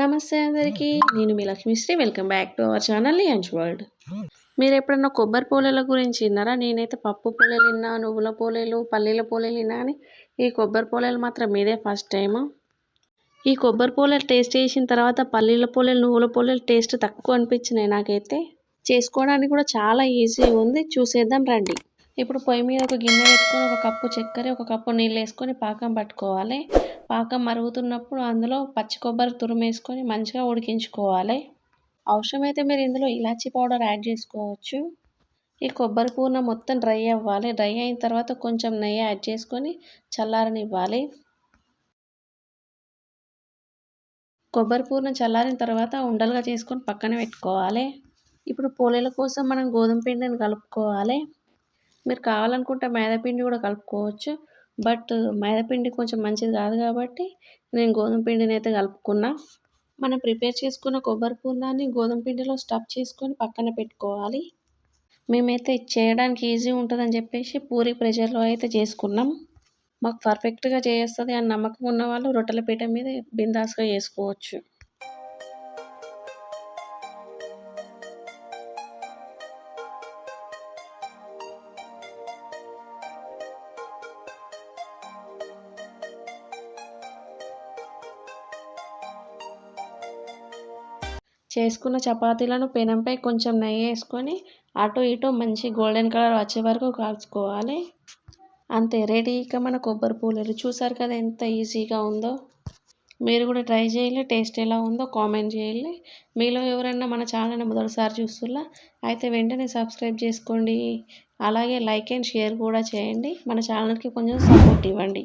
నమస్తే అందరికీ. నేను మీ Lakshmisri. Welcome back to our channel Lions World. మీరు ఎప్పుడన్నా కొబ్బరి పోలేల గురించి విన్నారా? నేనైతే పప్పు పోలేలు విన్నా నువ్వుల పోలేలు పల్లీల పోలేలు విన్నా అని. ఈ కొబ్బరి పోలేలు మాత్రం మీదే ఫస్ట్ టైం ఈ కొబ్బరి పోలేలు టేస్ట్ చేసిన తర్వాత పల్లీల పోలేలు నువ్వుల పోలేలు టేస్ట్ తక్కువ అనిపించినాయి నాకైతే. చేసుకోవడానికి కూడా చాలా ఈజీ ఉంది. చూసేద్దాం రండి. ఇప్పుడు పొయ్యి మీద ఒక గిన్నె పెట్టుకొని ఒక కప్పు చక్కెర ఒక కప్పు నీళ్ళు వేసుకొని పాకం పట్టుకోవాలి. పాకం మరుగుతున్నప్పుడు అందులో పచ్చి కొబ్బరి తురుమేసుకొని మంచిగా ఉడికించుకోవాలి. అవసరమైతే మీరు ఇందులో ఇలాచీ పౌడర్ యాడ్ చేసుకోవచ్చు. ఈ కొబ్బరి పూర్ణ మొత్తం డ్రై అవ్వాలి. డ్రై అయిన తర్వాత కొంచెం నెయ్యి యాడ్ చేసుకొని చల్లారనివ్వాలి. కొబ్బరి పూర్ణ చల్లారిన తర్వాత ఉండలుగా చేసుకొని పక్కన పెట్టుకోవాలి. ఇప్పుడు పోలేల కోసం మనం గోధుమ పిండిని కలుపుకోవాలి. మీరు కావాలనుకుంటే మైదాపిండి కూడా కలుపుకోవచ్చు. బట్ మైదాపిండి కొంచెం మంచిది కాదు కాబట్టి నేను గోధుమ పిండిని అయితే కలుపుకున్నా. మనం ప్రిపేర్ చేసుకున్న కొబ్బరి పూర్ణాన్ని గోధుమ పిండిలో స్టఫ్ చేసుకొని పక్కన పెట్టుకోవాలి. మేమైతే చేయడానికి ఈజీ ఉంటుందని చెప్పేసి పూరి ప్రెషర్లో అయితే చేసుకున్నాం. మాకు పర్ఫెక్ట్గా చేస్తుంది అని నమ్మకం ఉన్న వాళ్ళు రొట్టెల పీట మీద బిందాస్గా చేసుకోవచ్చు. చేసుకున్న చపాతీలను పెనంపై కొంచెం నెయ్యి వేసుకొని అటు ఇటు మంచి గోల్డెన్ కలర్ వచ్చే వరకు కాల్చుకోవాలి. అంతే రెడీ. ఇక మన కొబ్బరి పూలలు. చూసారు కదా ఎంత ఈజీగా ఉందో? మీరు కూడా ట్రై చేయాలి టేస్ట్ ఎలా ఉందో కామెంట్ చేయాలి మీలో ఎవరైనా మన ఛానల్ని మొదటిసారి చూస్తున్నా అయితే వెంటనే సబ్స్క్రైబ్ చేసుకోండి. అలాగే లైక్ అండ్ షేర్ కూడా చేయండి. మన ఛానల్కి కొంచెం సపోర్ట్ ఇవ్వండి.